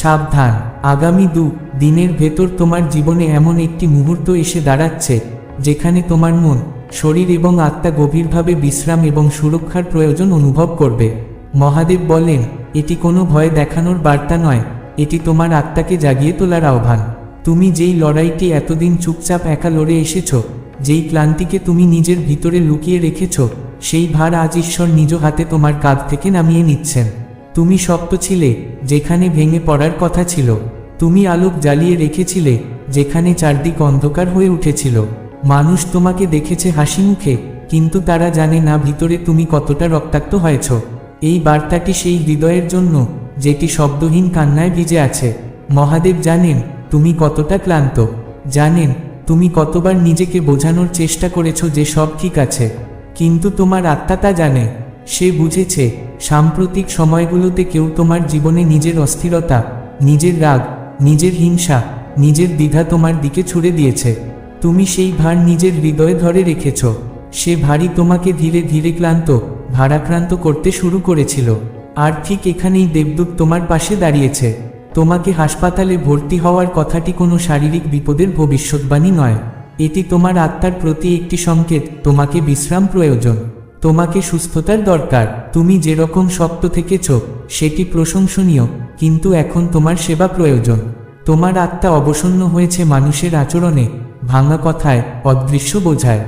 সাবধান। আগামী দু দিনের ভেতর তোমার জীবনে এমন একটি মুহূর্ত এসে দাঁড়াচ্ছে, যেখানে তোমার মন, শরীর এবং আত্মা গভীরভাবে বিশ্রাম এবং সুরক্ষার প্রয়োজন অনুভব করবে। মহাদেব বলেন, এটি কোনো ভয় দেখানোর বার্তা নয়, এটি তোমার আত্মাকে জাগিয়ে তোলার আহ্বান। তুমি যেই লড়াইটি এতদিন চুপচাপ একা লড়ে এসেছ, যেই ক্লান্তিকে তুমি নিজের ভিতরে লুকিয়ে রেখেছ, সেই ভার আজ ঈশ্বর নিজ হাতে তোমার কাঁধ থেকে নামিয়ে নিচ্ছেন। তুমি শক্ত ছিলে, যেখানে ভেঙে পড়ার কথা ছিল। তুমি আলোক জ্বালিয়ে রেখেছিলে, যেখানে চারদিক অন্ধকার হয়ে উঠেছিল। মানুষ তোমাকে দেখেছে হাসি মুখে, কিন্তু তারা জানে না ভিতরে তুমি কতটা রক্তাক্ত হয়েছ। এই বার্তাটি সেই হৃদয়ের জন্য, যেটি শব্দহীন কান্নায় ভিজে আছে। মহাদেব জানেন, তুমি কতটা ক্লান্ত। জানেন, তুমি কতবার নিজেকে বোঝানোর চেষ্টা করেছ যে সব ঠিক আছে। কিন্তু তোমার আত্মা তা জানে। সে বুঝেছে, সাম্প্রতিক সময়গুলোতে কেউ তোমার জীবনে নিজের অস্থিরতা, নিজের রাগ, নিজের হিংসা, নিজের দ্বিধা তোমার দিকে ছুড়ে দিয়েছে। তুমি সেই ভার নিজের হৃদয়ে ধরে রেখেছ। সে ভারী তোমাকে ধীরে ধীরে ক্লান্ত, ভারাক্রান্ত করতে শুরু করেছিল। আর ঠিক এখানেই দেবদূত তোমার পাশে দাঁড়িয়েছে। তোমাকে হাসপাতালে ভর্তি হওয়ার কথাটি কোনো শারীরিক বিপদের ভবিষ্যৎবাণী নয়। এটি তোমার আত্মার প্রতি একটি সংকেত, তোমাকে বিশ্রাম প্রয়োজন। তোমাকে সুস্থতার দরকার। তুমি যেরকম শক্ত থেকেছ, সেটি প্রশংসনীয়, কিন্তু এখন তোমার সেবা প্রয়োজন। তোমার আত্মা অবসন্ন হয়েছে মানুষের আচরণে, ভাঙা কথায়, অদৃশ্য বোঝায়।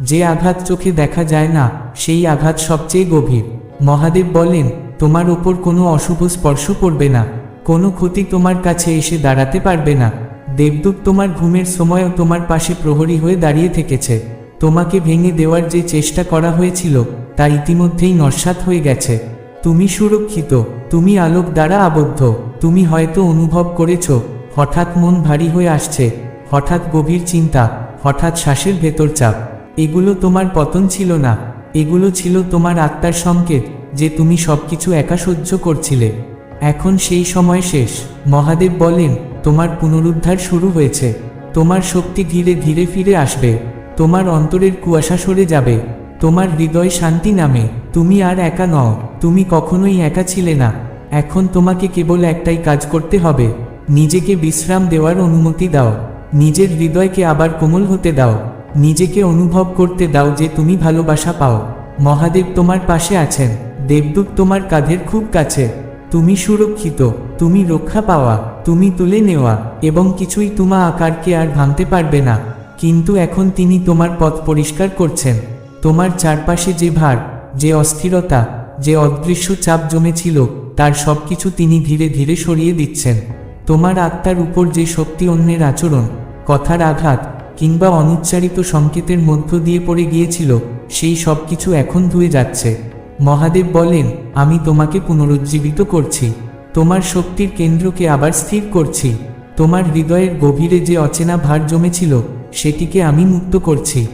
যে আঘাত চোখে দেখা যায় না, সেই আঘাত সবচেয়ে গভীর। মহাদেব বলেন, তোমার ওপর কোনো অশুভ স্পর্শ পড়বে না। কোনো ক্ষতি তোমার কাছে এসে দাঁড়াতে পারবে না। দেবদূত তোমার ঘুমের সময়ও তোমার পাশে প্রহরী হয়ে দাঁড়িয়ে থেকেছে। তোমাকে ভেঙে দেওয়ার যে চেষ্টা করা হয়েছিল, তা ইতিমধ্যেই নস্বাত হয়ে গেছে। তুমি সুরক্ষিত, তুমি আলোক দ্বারা আবদ্ধ, তুমি হয়তো অনুভব করেছ, হঠাৎ মন ভারী হয়ে আসছে, হঠাৎ গভীর চিন্তা, হঠাৎ শ্বাসের ভেতর চাপ। এগুলো তোমার পতন ছিল না, এগুলো ছিল তোমার আত্মার সংকেত, যে তুমি সবকিছু একা সহ্য করছিলে। এখন সেই সময় শেষ। মহাদেব বলেন, তোমার পুনরুদ্ধার শুরু হয়েছে। তোমার শক্তি ধীরে ধীরে ফিরে আসবে। তোমার অন্তরের কুয়াশা সরে যাবে, তোমার হৃদয় শান্তি নামে, তুমি আর একা নও, তুমি কখনোই একা ছিলে না, এখন তোমাকে কেবল একটাই কাজ করতে হবে, নিজেকে বিশ্রাম দেওয়ার অনুমতি দাও, নিজের হৃদয়কে আবার কোমল হতে দাও, নিজেকে অনুভব করতে দাও যে তুমি ভালোবাসা পাও, মহাদেব তোমার পাশে আছেন, দেবদূত তোমার কাঁধের খুব কাছে, তুমি সুরক্ষিত, তুমি রক্ষা পাওয়া, তুমি তুলে নেওয়া, এবং কিছুই তোমা আকারকে আর ভাঙতে পারবে না। কিন্তু এখন তিনি তোমার পথ পরিষ্কার করছেন। তোমার চারপাশে যে ভার, যে অস্থিরতা, যে অদৃশ্য চাপ জমেছিল, তার সব কিছু তিনি ধীরে ধীরে সরিয়ে দিচ্ছেন। তোমার আত্মার উপর যে শক্তি অন্যের আচরণ, কথার আঘাত, কিংবা অনুচ্চারিত সংকেতের মধ্য দিয়ে পড়ে গিয়েছিল, সেই সব কিছু এখন ধুয়ে যাচ্ছে। মহাদেব বলেন, আমি তোমাকে পুনরুজ্জীবিত করছি। তোমার শক্তির কেন্দ্রকে আবার স্থির করছি। তোমার হৃদয়ের গভীরে যে অচেনা ভার জমেছিল সেটিকে আমি মুক্ত করছি।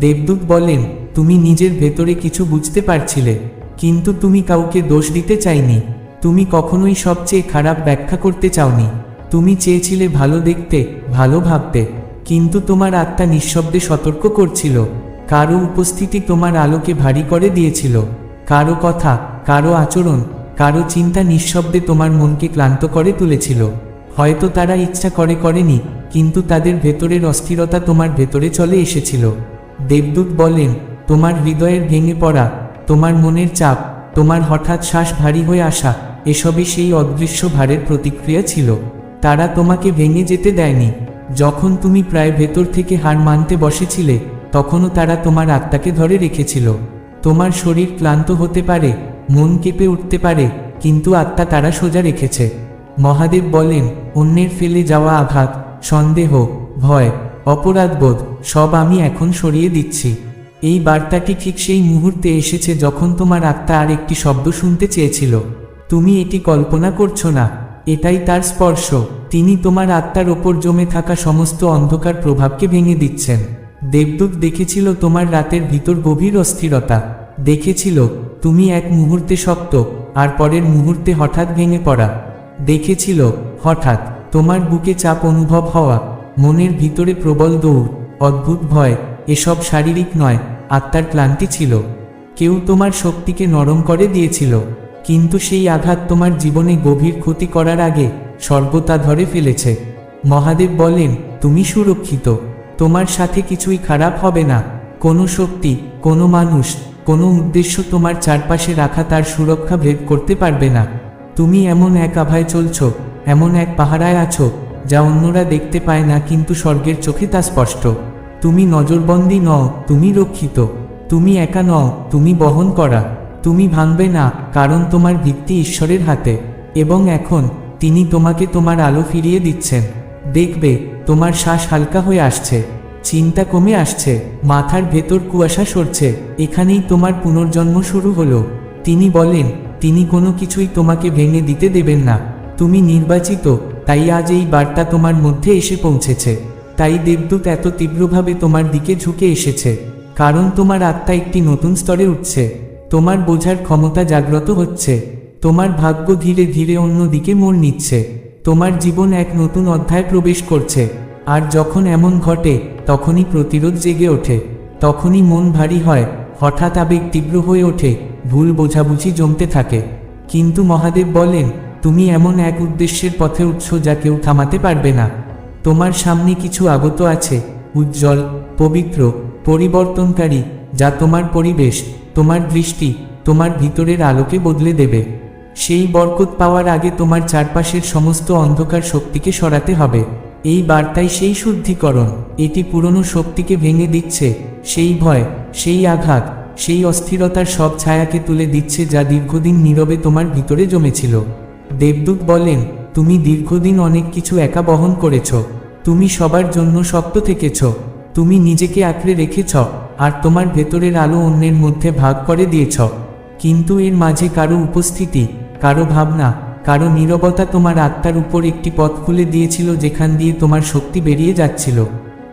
দেবদূত বলেন, তুমি নিজের ভেতরে কিছু বুঝতে পারছিলে, কিন্তু তুমি কাউকে দোষ দিতে চাইনি। তুমি কখনোই সবচেয়ে খারাপ ব্যাখ্যা করতে চাওনি। তুমি চেয়েছিলে ভালো দেখতে, ভালো ভাবতে, কিন্তু তোমার আত্মা নিঃশব্দে সতর্ক করছিল। কারও উপস্থিতি তোমার আলোকে ভারী করে দিয়েছিল। কারও কথা, কারও আচরণ, কারও চিন্তা নিঃশব্দে তোমার মনকে ক্লান্ত করে তুলেছিল। হয়তো তারা ইচ্ছা করে করেনি কিন্তু তাদের ভেতরের অস্থিরতা তোমার ভেতরে চলে এসেছিল। দেবদূত বলেন তোমার হৃদয়ের ভেঙে পড়া, তোমার মনের চাপ, তোমার হঠাৎ শ্বাস ভারী হয়ে আসা, এসবই সেই অদৃশ্য ভারের প্রতিক্রিয়া ছিল। তারা তোমাকে ভেঙে যেতে দেয়নি। যখন তুমি প্রায় ভেতর থেকে হার মানতে বসেছিলে, তখনও তারা তোমার আত্মাকে ধরে রেখেছিল। তোমার শরীর ক্লান্ত হতে পারে, মন কেঁপে উঠতে পারে, কিন্তু আত্মা তারা সোজা রেখেছে। মহাদেব বলেন, অন্যের ফেলে যাওয়া আঘাত সন্দেহ, ভয়, অপরাধবোধ, সব আমি এখন সরিয়ে দিচ্ছি। এই বার্তাটি ঠিক সেই মুহূর্তে এসেছে যখন তোমার আত্মা আর একটি শব্দ শুনতে চেয়েছিল। তুমি এটি কল্পনা করছ না, এটাই তার স্পর্শ। তিনি তোমার আত্মার ওপর জমে থাকা সমস্ত অন্ধকার প্রভাবকে ভেঙে দিচ্ছেন। দেবদূত দেখেছিল তোমার রাতের ভিতর গভীর অস্থিরতা। দেখেছিল, তুমি এক মুহূর্তে শক্ত, আর পরের মুহূর্তে হঠাৎ ভেঙে পড়া। দেখেছিল, হঠাৎ তোমার বুকে চাপ অনুভব হওয়া, মনের ভিতরে প্রবল দৌড়, অদ্ভুত ভয়, এসব শারীরিক নয়, আত্মার ক্লান্তি ছিল। কেউ তোমার শক্তিকে নরম করে দিয়েছিল, কিন্তু সেই আঘাত তোমার জীবনে গভীর ক্ষতি করার আগে স্বর্গ তা ধরে ফেলেছে। মহাদেব বলেন, তুমি সুরক্ষিত, তোমার সাথে কিছুই খারাপ হবে না। কোনো শক্তি, কোনো মানুষ, কোনো উদ্দেশ্য তোমার চারপাশে রাখা তার সুরক্ষা ভেদ করতে পারবে না। তুমি এমন এক আভায় চলছ, এমন এক পাহারায় আছো, যা অন্যরা দেখতে পায় না কিন্তু স্বর্গের চোখে তা স্পষ্ট। তুমি নজরবন্দি নও, তুমি রক্ষিত। তুমি একা নও, তুমি বহন করা। তুমি ভাঙবে না, কারণ তোমার ভিত্তি ঈশ্বরের হাতে। এবং এখন তিনি তোমাকে তোমার আলো ফিরিয়ে দিচ্ছেন। দেখবে, তোমার শ্বাস হালকা হয়ে আসছে। চিন্তা কমে আসছে, মাথার ভেতর কুয়াশা সরছে। এখানেই তোমার পুনর্জন্ম শুরু হলো। তিনি বলেন তিনি কোনো কিছুই তোমাকে ভেঙে দিতে দেবেন না। তুমি নির্বাচিত, তাই আজ এই বার্তা তোমার মধ্যে এসে পৌঁছেছে। তাই দেবদূত এত তীব্রভাবে তোমার দিকে ঝুঁকে এসেছে। কারণ তোমার আত্মা একটি নতুন স্তরে উঠছে। তোমার বোঝার ক্ষমতা জাগ্রত হচ্ছে। তোমার ভাগ্য ধীরে ধীরে অন্য দিকে মোড় নিচ্ছে। তোমার জীবন এক নতুন অধ্যায় প্রবেশ করছে। আর যখন এমন ঘটে, তখনই প্রতিরোধ জেগে ওঠে। তখনই মন ভারী হয়। হঠাৎ আবেগ তীব্র হয়ে ওঠে। ভুল বোঝাবুঝি জমতে থাকে। কিন্তু মহাদেব বলেন, তুমি এমন এক উদ্দেশ্যের পথে উঠছ যা কেউ থামাতে পারবে না। তোমার সামনে কিছু আগত আছে, উজ্জ্বল, পবিত্র, পরিবর্তনকারী, যা তোমার পরিবেশ, তোমার দৃষ্টি, তোমার ভিতরের আলোকে বদলে দেবে। সেই বরকত পাওয়ার আগে তোমার চারপাশের সমস্ত অন্ধকার শক্তিকে সরাতে হবে। এই বার্তাই সেই শুদ্ধিকরণ। এটি পুরনো শক্তিকে ভেঙে দিচ্ছে। সেই ভয়, সেই আঘাত সেই অস্থিরতার সব ছায়াকে তুলে দিচ্ছে যা দীর্ঘদিন নীরবে তোমার ভিতরে জমেছিল। দেবদূত বলেন, তুমি দীর্ঘদিন অনেক কিছু একা বহন করেছ। তুমি সবার জন্য শক্ত থেকেছ। তুমি নিজেকে আঁকড়ে রেখেছ আর তোমার ভেতরের আলো অন্যের মধ্যে ভাগ করে দিয়েছ। কিন্তু এর মাঝে কারও উপস্থিতি, কারও ভাবনা, কারও নীরবতা তোমার আত্মার উপর একটি পথ খুলে দিয়েছিল যেখান দিয়ে তোমার শক্তি বেরিয়ে যাচ্ছিল।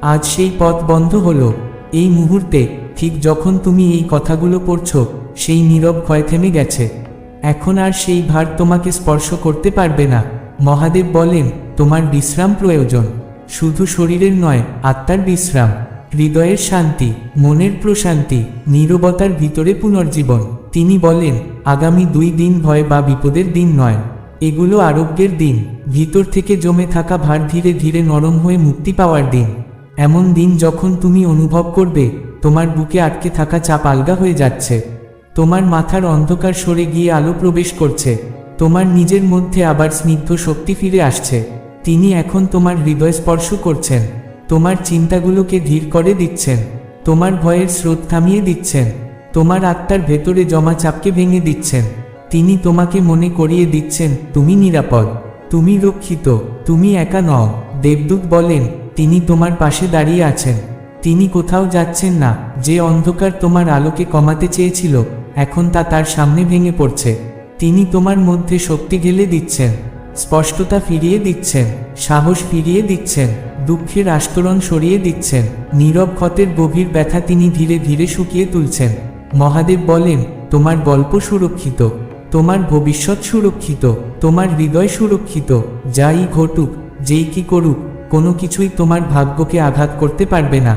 আজ সেই পথ বন্ধ হলো। এই মুহূর্তে ঠিক যখন তুমি এই কথাগুলো পড়ছ, সেই নীরব ক্ষয় থেমে গেছে। এখন আর সেই ভার তোমাকে স্পর্শ করতে পারবে না। মহাদেব বলেন, তোমার বিশ্রাম প্রয়োজন। শুধু শরীরের নয়, আত্মার বিশ্রাম। হৃদয়ের শান্তি, মনের প্রশান্তি, নীরবতার ভিতরে পুনর্জীবন। তিনি বলেন, আগামী দুই দিন ভয় বা বিপদের দিন নয়। এগুলো আরোগ্যের দিন। ভিতর থেকে জমে থাকা ভার ধীরে ধীরে নরম হয়ে মুক্তি পাওয়ার দিন। এমন দিন যখন তুমি অনুভব করবে তোমার বুকে আটকে থাকা চাপ আলগা হয়ে যাচ্ছে। তোমার মাথার অন্ধকার সরে গিয়ে আলো প্রবেশ করছে। তোমার নিজের মধ্যে আবার স্নিগ্ধ শক্তি ফিরে আসছে। তিনি এখন তোমার হৃদয় স্পর্শ করছেন। তোমার চিন্তাগুলোকে ধীর করে দিচ্ছেন। তোমার ভয়ের স্রোত থামিয়ে দিচ্ছেন। তোমার আত্মার ভেতরে জমা চাপকে ভেঙে দিচ্ছেন। তিনি তোমাকে মনে করিয়ে দিচ্ছেন, তুমি নিরাপদ। তুমি রক্ষিত। তুমি একা নও। দেবদূত বলেন, তিনি তোমার পাশে দাঁড়িয়ে আছেন। তিনি কোথাও যাচ্ছেন না, যে অন্ধকার তোমার আলোকে কমাতে চেয়েছিল, এখন তা তার সামনে ভেঙে পড়ছে। তিনি তোমার মধ্যে শক্তি ঢেলে দিচ্ছেন, স্পষ্টতা ফিরিয়ে দিচ্ছেন, সাহস ফিরিয়ে দিচ্ছেন, দুঃখের আস্তরণ সরিয়ে দিচ্ছেন, নীরব ক্ষতের গভীর ব্যথা তিনি ধীরে ধীরে শুকিয়ে তুলছেন। মহাদেব বলেন, তোমার গল্প সুরক্ষিত, তোমার ভবিষ্যৎ সুরক্ষিত, তোমার হৃদয় সুরক্ষিত, যাই ঘটুক, যেই কি করুক, কোনো কিছুই তোমার ভাগ্যকে আঘাত করতে পারবে না।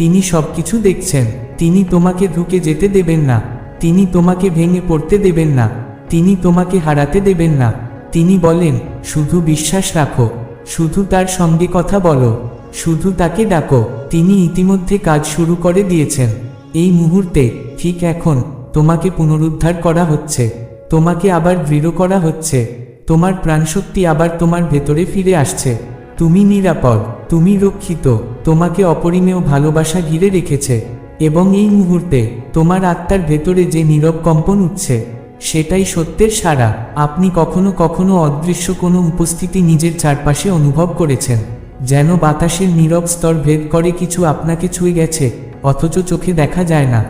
তিনি সব কিছু দেখছেন। তিনি তোমাকে ঢুকে যেতে দেবেন না। তিনি তোমাকে ভেঙে পড়তে দেবেন না। তিনি তোমাকে হারাতে দেবেন না। তিনি বলেন, শুধু বিশ্বাস রাখো। শুধু তার সঙ্গে কথা বলো। শুধু তাকে ডাকো। তিনি ইতিমধ্যে কাজ শুরু করে দিয়েছেন। এই মুহূর্তে ঠিক এখন তোমাকে পুনরুদ্ধার করা হচ্ছে। তোমাকে আবার দৃঢ় করা হচ্ছে। তোমার প্রাণশক্তি আবার তোমার ভেতরে ফিরে আসছে। তুমি নিরাপদ। তুমি রক্ষিত, তোমাকে অপরিমেয় ভালোবাসা ঘিরে রেখেছে, এবং এই মুহূর্তে তোমার আত্মার ভেতরে যে নীরব কম্পন উঠছে, সেটাই সত্যের সারা। আপনি কখনো কখনো অদৃশ্য কোনো উপস্থিতি নিজের চারপাশে অনুভব করেছেন, যেন বাতাসের নীরব স্তর ভেদ করে কিছু আপনাকে ছুঁয়ে গেছে, অথচ চোখে দেখা যায় না।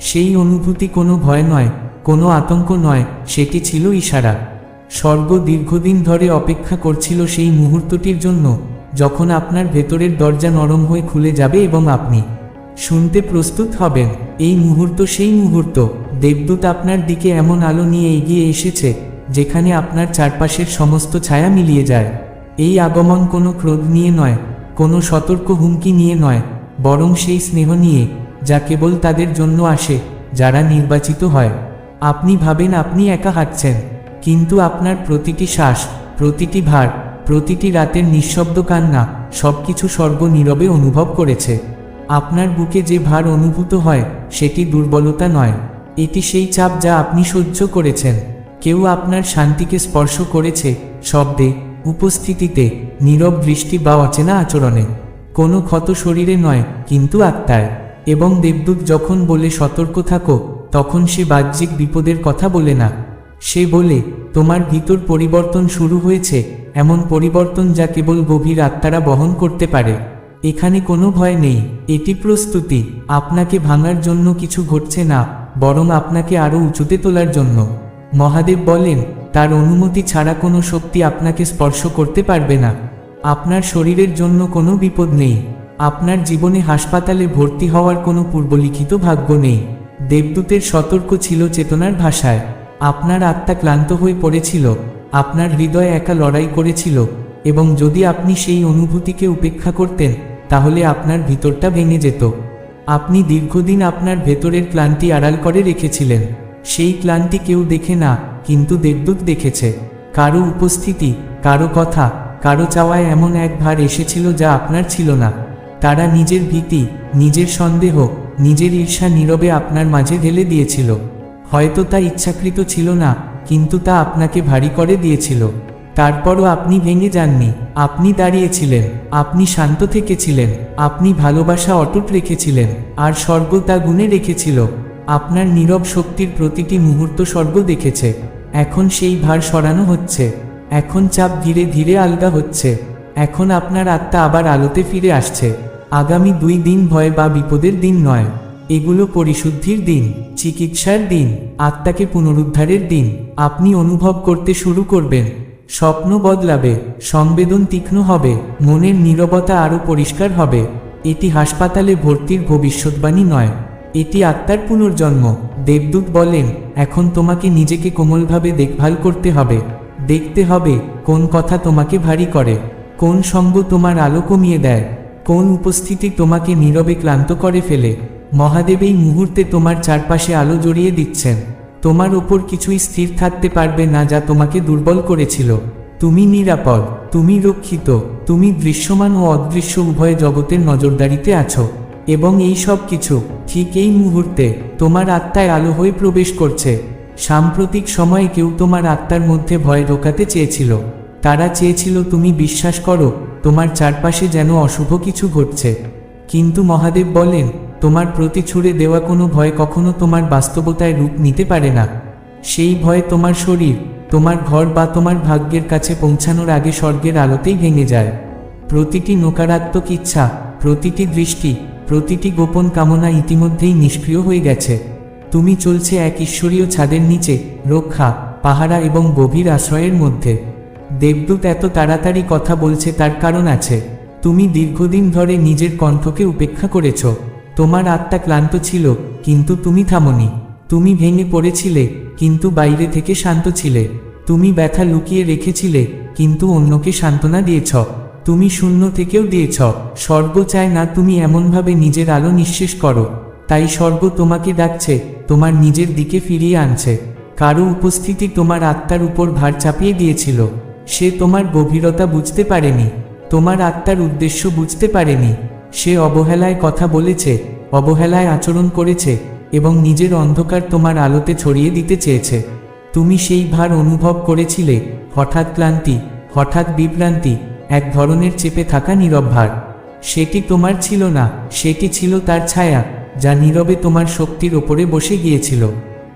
সেই অনুভূতি কোনো ভয় নয়, কোনো আতঙ্ক নয়, সেটি ছিল ইশারা। স্বর্গ দীর্ঘদিন ধরে অপেক্ষা করছিল সেই মুহূর্তটির জন্য। যখন আপনার ভেতরের দরজা নরম হয়ে খুলে যাবে এবং আপনি শুনতে প্রস্তুত হবেন, এই মুহূর্ত সেই মুহূর্ত। দেবদূত আপনার দিকে এমন আলো নিয়ে এগিয়ে এসেছে, যেখানে আপনার চারপাশের সমস্ত ছায়া মিলিয়ে যায়। এই আগমন কোনো ক্রোধ নিয়ে নয়, কোনো সতর্ক হুমকি নিয়ে নয়, বরং সেই স্নেহ নিয়ে, যা কেবল তাদের জন্য আসে, যারা নির্বাচিত হয়। আপনি ভাবেন আপনি একা হাঁটছেন, কিন্তু আপনার প্রতিটি শ্বাস, প্রতিটি ভার প্রতিটি রাতের নিঃশব্দ কান্না সবকিছু স্বর্গ নীরবে অনুভব করেছে। আপনার বুকে যে ভার অনুভূত হয়, সেটি দুর্বলতা নয়। এটি সেই চাপ যা আপনি সহ্য করেছেন। কেউ আপনার শান্তিকে স্পর্শ করেছে শব্দে, উপস্থিতিতে, নীরব দৃষ্টি বা অচেনা আচরণে। কোনো ক্ষত শরীরে নয়, কিন্তু আত্মায়। এবং দেবদূত যখন বলে সতর্ক থাকো, তখন সে বাহ্যিক বিপদের কথা বলে না। সে বলে, তোমার ভিতর পরিবর্তন শুরু হয়েছে, এমন পরিবর্তন যা কেবল গভীর আত্মারা বহন করতে পারে। এখানে কোনো ভয় নেই, এটি প্রস্তুতি, আপনাকে ভাঙার জন্য কিছু ঘটছে না, বরং আপনাকে আরও উঁচুতে তোলার জন্য। মহাদেব বলেন, তার অনুমতি ছাড়া কোনো শক্তি আপনাকে স্পর্শ করতে পারবে না। আপনার শরীরের জন্য কোনো বিপদ নেই। আপনার জীবনে হাসপাতালে ভর্তি হওয়ার কোনো পূর্বলিখিত ভাগ্য নেই। দেবদূতের সতর্ক ছিল চেতনার ভাষায়। আপনার আত্মা ক্লান্ত হয়ে পড়েছিল, আপনার হৃদয় একা লড়াই করেছিল, এবং যদি আপনি সেই অনুভূতিকে উপেক্ষা করতেন, তাহলে আপনার ভিতরটা ভেঙে যেত। আপনি দীর্ঘদিন আপনার ভেতরের ক্লান্তি আড়াল করে রেখেছিলেন। সেই ক্লান্তি কেউ দেখে না, কিন্তু দেবদূত দেখেছে। কারও উপস্থিতি, কারও কথা, কারও চাওয়ায় এমন এক ভার এসেছিল যা আপনার ছিল না। তারা নিজের ভীতি, নিজের সন্দেহ, নিজের ঈর্ষা নীরবে আপনার মাঝে ঢেলে দিয়েছিল। হয়তো তা ইচ্ছাকৃত ছিল না, কিন্তু তা আপনাকে ভারী করে দিয়েছিল। তারপরও আপনি ভেঙে যাননি, আপনি দাঁড়িয়েছিলেন, আপনি শান্ত থেকেছিলেন, আপনি ভালোবাসা অটুট রেখেছিলেন, আর স্বর্গ তা গুণে রেখেছিল। আপনার নীরব শক্তির প্রতিটি মুহূর্ত স্বর্গ দেখেছে। এখন সেই ভার সরানো হচ্ছে। এখন চাপ ধীরে ধীরে আলগা হচ্ছে। এখন আপনার আত্মা আবার আলোতে ফিরে আসছে। আগামী দুই দিন ভয় বা বিপদের দিন নয়। এগুলো পরিশুদ্ধির দিন, চিকিৎসার দিন, আত্মাকে পুনরুদ্ধারের দিন, আপনি অনুভব করতে শুরু করবেন। স্বপ্ন বদলাবে, সংবেদন তীক্ষ্ণ হবে, মনের নীরবতা আরও পরিষ্কার হবে। এটি হাসপাতালে ভর্তির ভবিষ্যৎবাণী নয়। এটি আত্মার পুনর্জন্ম। দেবদূত বলেন, এখন তোমাকে নিজেকে কোমলভাবে দেখভাল করতে হবে। দেখতে হবে কোন কথা তোমাকে ভারী করে, কোন সঙ্গ তোমার আলো কমিয়ে দেয়, কোন উপস্থিতি তোমাকে নীরবে ক্লান্ত করে ফেলে। মহাদেব এই মুহূর্তে তোমার চারপাশে আলো জড়িয়ে দিচ্ছেন। তোমার ওপর কিছুই স্থির থাকতে পারবে না যা তোমাকে দুর্বল করেছিল। তুমি নিরাপদ, তুমি রক্ষিত, তুমি দৃশ্যমান ও অদৃশ্য উভয় জগতের নজরদারিতে আছো। এবং এই সব কিছু ঠিক এই মুহূর্তে তোমার আত্মায় আলো হয়ে প্রবেশ করছে। সাম্প্রতিক সময়ে কেউ তোমার আত্মার মধ্যে ভয় ঢোকাতে চেয়েছিল। তারা চেয়েছিল তুমি বিশ্বাস করো, তোমার চারপাশে যেন অশুভ কিছু ঘটছে। কিন্তু মহাদেব বলেন তোমার প্রতি ছুড়ে দেওয়া কোনো ভয় কখনো তোমার বাস্তবতায় রূপ নিতে পারে না। সেই ভয় তোমার শরীর, তোমার ঘর বা তোমার ভাগ্যের কাছে পৌঁছানোর আগে স্বর্গের আলোতেই ভেঙে যায়। প্রতিটি নকারাত্মক ইচ্ছা, প্রতিটি দৃষ্টি, প্রতিটি গোপন কামনা ইতিমধ্যেই নিষ্ক্রিয় হয়ে গেছে। তুমি চলছে এক ঈশ্বরীয় ছাদের নিচে, রক্ষা, পাহারা এবং গভীর আশ্রয়ের মধ্যে। দেবদূত এত তাড়াতাড়ি কথা বলছে তার কারণ আছে। তুমি দীর্ঘদিন ধরে নিজের কণ্ঠকে উপেক্ষা করেছ। তোমার আত্মা ক্লান্ত ছিল, কিন্তু তুমি থামনি। তুমি ভেঙে পড়েছিলে, কিন্তু বাইরে থেকে শান্ত ছিলে। তুমি ব্যথা লুকিয়ে রেখেছিলে, কিন্তু অন্যকে সান্ত্বনা দিয়েছ। তুমি শূন্য থেকেও দিয়েছ। স্বর্গ চায় না তুমি এমনভাবে নিজের আলো নিঃশেষ করো। তাই স্বর্গ তোমাকে ডাকছে, তোমার নিজের দিকে ফিরিয়ে আনছে। কারও উপস্থিতি তোমার আত্মার উপর ভার চাপিয়ে দিয়েছিল। সে তোমার গভীরতা বুঝতে পারেনি। তোমার আত্মার উদ্দেশ্য বুঝতে পারেনি। সে অবহেলায় কথা বলেছে, অবহেলায় আচরণ করেছে এবং নিজের অন্ধকার তোমার আলোতে ছড়িয়ে দিতে চেয়েছে। তুমি সেই ভার অনুভব করেছিলে, হঠাৎ ক্লান্তি, হঠাৎ বিভ্রান্তি, এক ধরনের চেপে থাকা নীরব ভার। সেটি তোমার ছিল না, সেটি ছিল তার ছায়া, যা নীরবে তোমার শক্তির ওপরে বসে গিয়েছিল।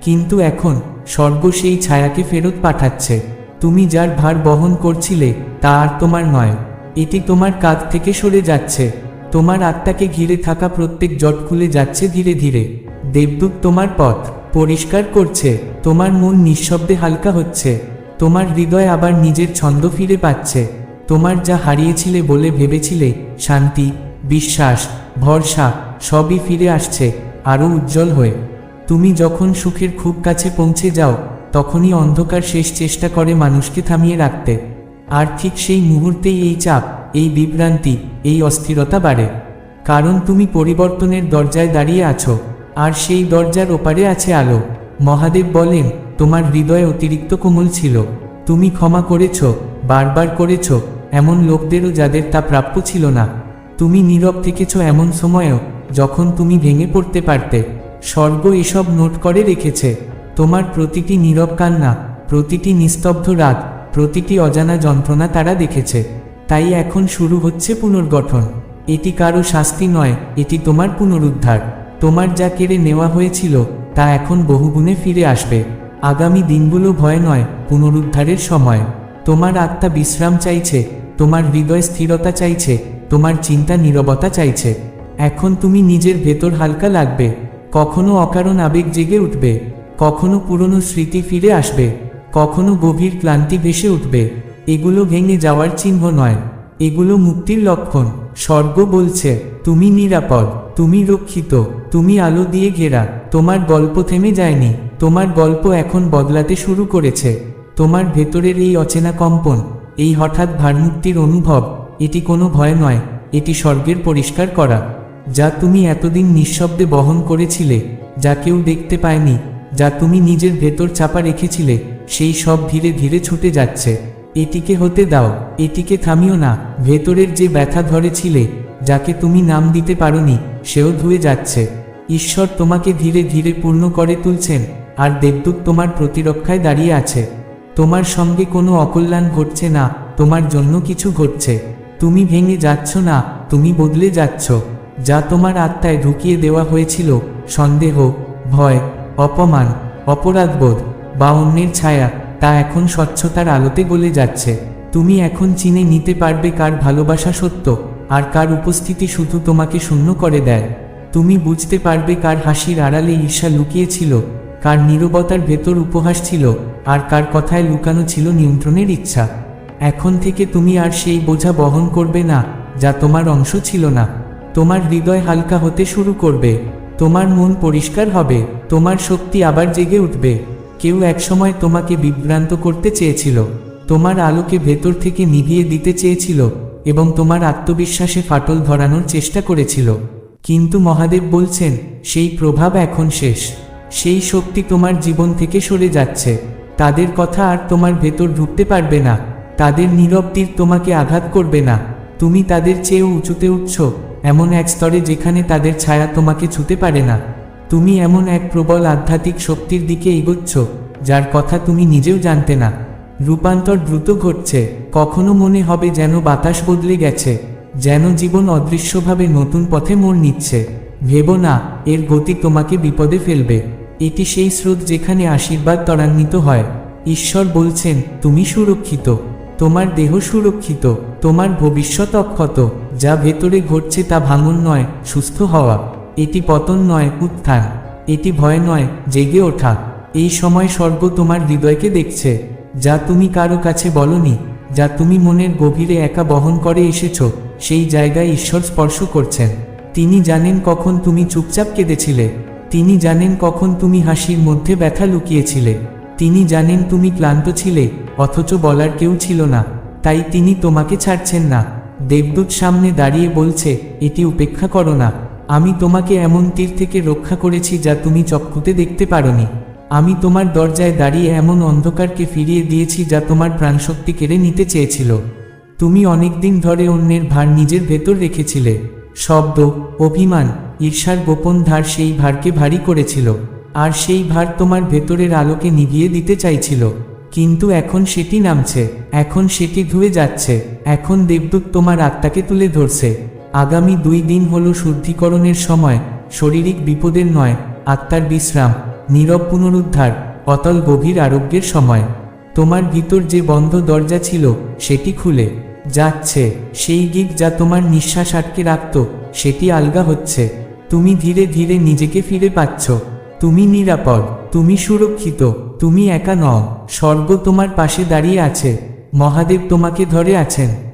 কিন্তু এখন, স্বর্গ সেই ছায়াকে ফেরত পাঠাচ্ছে। তুমি যার ভার বহন করছিলে, তা আর তোমার নয়, এটি তোমার কাঁধ থেকে সরে যাচ্ছে। তোমার আত্মাকে ঘিরে থাকা প্রত্যেক জট খুলে যাচ্ছে ধীরে ধীরে। দেবদূত তোমার পথ পরিষ্কার করছে, তোমার মন নিঃশব্দে হালকা হচ্ছে, তোমার হৃদয় আবার নিজের ছন্দ ফিরে পাচ্ছে, তোমার যা হারিয়েছিলে বলে ভেবেছিলে, শান্তি, বিশ্বাস, ভরসা, সবই ফিরে আসছে, আরও উজ্জ্বল হয়ে। তুমি যখন সুখের খুব কাছে পৌঁছে যাও, তখনই অন্ধকার শেষ চেষ্টা করে মানুষকে থামিয়ে রাখতে। আর ঠিক সেই মুহূর্তেই এই চাপ এই বিভ্রান্তি, এই অস্থিরতা বাড়ে। কারণ তুমি পরিবর্তনের দরজায় দাঁড়িয়ে আছো, আর সেই দরজার ওপারে আছে আলো। মহাদেব বলেন, তোমার হৃদয় অতিরিক্ত কোমল ছিল। তুমি ক্ষমা করেছ, বারবার করেছ, এমন লোকদেরও যাদের তা প্রাপ্য ছিল না। তুমি নীরব থেকেছ এমন সময়েও, যখন তুমি ভেঙে পড়তে পারতে। স্বর্গ এসব নোট করে রেখেছে। তোমার প্রতিটি নীরব কান্না, প্রতিটি নিস্তব্ধ রাত, প্রতিটি অজানা যন্ত্রণা তারা দেখেছে। তাই এখন শুরু হচ্ছে পুনর্গঠন। এটি কারও শাস্তি নয়, এটি তোমার পুনরুদ্ধার। তোমার যা কেড়ে নেওয়া হয়েছিল, তা এখন বহুগুণে ফিরে আসবে। আগামী দিনগুলো ভয় নয়, পুনরুদ্ধারের সময়। তোমার আত্মা বিশ্রাম চাইছে, তোমার হৃদয় স্থিরতা চাইছে, তোমার চিন্তা নীরবতা চাইছে। এখন তুমি নিজের ভেতর হালকা লাগবে। কখনো অকারণ আবেগ জেগে উঠবে। কখনো পুরনো স্মৃতি ফিরে আসবে। কখনো গভীর ক্লান্তি ভেসে উঠবে। এগুলো ভেঙে যাওয়ার চিহ্ন নয়। এগুলো মুক্তির লক্ষণ। স্বর্গ বলছে, তুমি নিরাপদ, তুমি রক্ষিত, তুমি আলো দিয়ে ঘেরা, তোমার গল্প থেমে যায়নি, তোমার গল্প এখন বদলাতে শুরু করেছে, তোমার ভেতরের এই অচেনা কম্পন, এই হঠাৎ ভারমুক্তির অনুভব, এটি কোনো ভয় নয়, এটি স্বর্গের পরিষ্কার করা, যা তুমি এতদিন নিঃশব্দে বহন করেছিলে, যা কেউ দেখতে পায়নি, যা তুমি নিজের ভেতর চাপা রেখেছিলে, সেই সব ধীরে ধীরে ছুটে যাচ্ছে। এটিকে হতে দাও, এটিকে থামিও না, ভেতরের যে ব্যথা ধরেছিলে, যাকে তুমি নাম দিতে পারোনি, সেও ধুয়ে যাচ্ছে। ঈশ্বর তোমাকে ধীরে ধীরে পূর্ণ করে তুলছেন, আর দেবদূত তোমার প্রতিরক্ষায় দাঁড়িয়ে আছে। তোমার সঙ্গে কোনো অকল্যাণ ঘটছে না, তোমার জন্য কিছু ঘটছে। তুমি ভেঙে যাচ্ছ না, তুমি বদলে যাচ্ছ। যা তোমার আত্মায় ঢুকিয়ে দেওয়া হয়েছিল, সন্দেহ, ভয়, অপমান, অপরাধবোধ, বা অন্যের ছায়া তা এখন স্বচ্ছতার আলোতে গলে যাচ্ছে। তুমি এখন চিনে নিতে পারবে কার ভালোবাসা সত্য, আর কার উপস্থিতি শুধু তোমাকে শূন্য করে দেয়। তুমি বুঝতে পারবে কার হাসির আড়ালে ঈর্ষা লুকিয়েছিল, কার নীরবতার ভেতর উপহাস ছিল, আর কার কথায় লুকানো ছিল নিয়ন্ত্রণের ইচ্ছা। এখন থেকে তুমি আর সেই বোঝা বহন করবে না, যা তোমার অংশ ছিল না। তোমার হৃদয় হালকা হতে শুরু করবে, তোমার মন পরিষ্কার হবে, তোমার শক্তি আবার জেগে উঠবে। কেউ একসময় তোমাকে বিভ্রান্ত করতে চেয়েছিল, তোমার আলোকে ভেতর থেকে নিভিয়ে দিতে চেয়েছিল এবং তোমার আত্মবিশ্বাসে ফাটল ধরানোর চেষ্টা করেছিল। কিন্তু মহাদেব বলছেন, সেই প্রভাব এখন শেষ। সেই শক্তি তোমার জীবন থেকে সরে যাচ্ছে। তাদের কথা আর তোমার ভেতর ঢুকতে পারবে না। তাদের নীরব তীর তোমাকে আঘাত করবে না। তুমি তাদের চেয়েও উঁচুতে উঠছ, এমন এক স্তরে যেখানে তাদের ছায়া তোমাকে ছুতে পারে না। তুমি এমন এক প্রবল আধ্যাত্মিক শক্তির দিকে এগোচ্ছ, যার কথা তুমি নিজেও জানতে না। রূপান্তর দ্রুত ঘটছে, কখনো মনে হবে যেন বাতাস বদলে গেছে, যেন জীবন অদৃশ্যভাবে নতুন পথে মোড় নিচ্ছে। ভেবো না, এর গতি তোমাকে বিপদে ফেলবে। এটি সেই স্রোত যেখানে আশীর্বাদ ত্বরান্বিত হয়। ঈশ্বর বলছেন, তুমি সুরক্ষিত। তোমার দেহ সুরক্ষিত। তোমার ভবিষ্যৎ অক্ষত। যা ভেতরে ঘটছে তা ভাঙন নয়, সুস্থ হওয়া। এটি পতন নয়, উত্থান। এটি ভয় নয়, জেগে ওঠা। এই সময় স্বর্গ তোমার হৃদয়কে দেখছে। যা তুমি কারও কাছে বলনি, যা তুমি মনের গভীরে একা বহন করে এসেছ, সেই জায়গায় ঈশ্বর স্পর্শ করছেন। তিনি জানেন কখন তুমি চুপচাপ কেঁদেছিলে। তিনি জানেন কখন তুমি হাসির মধ্যে ব্যথা লুকিয়েছিলে। তিনি জানেন তুমি ক্লান্ত ছিলে, অথচ বলার কেউ ছিল না। তাই তিনি তোমাকে ছাড়ছেন না। দেবদূত সামনে দাঁড়িয়ে বলছে, এটি উপেক্ষা করো না। আমি তোমাকে এমন তীর থেকে রক্ষা করেছি যা তুমি চক্ষুতে দেখতে পারোনি। আমি তোমার দরজায় দাঁড়িয়ে এমন অন্ধকারকে ফিরিয়ে দিয়েছি যা তোমার প্রাণশক্তি কেড়ে নিতে চেয়েছিল। তুমি অনেকদিন ধরে অন্যের ভার নিজের ভেতর রেখেছিলে। শব্দ, অভিমান, ঈর্ষার গোপন ধার সেই ভারকে ভারী করেছিল। আর সেই ভার তোমার ভেতরের আলোকে নিভিয়ে দিতে চাইছিল। কিন্তু এখন সেটি নামছে, এখন সেটি ধুয়ে যাচ্ছে, এখন দেবদূত তোমার আত্মাকে তুলে ধরছে। আগামী দুই দিন হলো শুদ্ধিকরণের সময়, শারীরিক বিপদের নয়, আত্মার বিশ্রাম, নীরব পুনরুদ্ধার, অতল গভীর আরোগ্যের সময়। তোমার ভিতর যে বন্ধ দরজা ছিল, সেটি খুলে। যাচ্ছে, সেই গিক যা তোমার নিঃশ্বাস আটকে রাখত, সেটি আলগা হচ্ছে। তুমি ধীরে ধীরে নিজেকে ফিরে পাচ্ছ। তুমি নিরাপদ, তুমি সুরক্ষিত, তুমি একা নও। স্বর্গ তোমার পাশে দাঁড়িয়ে আছে। মহাদেব তোমাকে ধরে আছেন।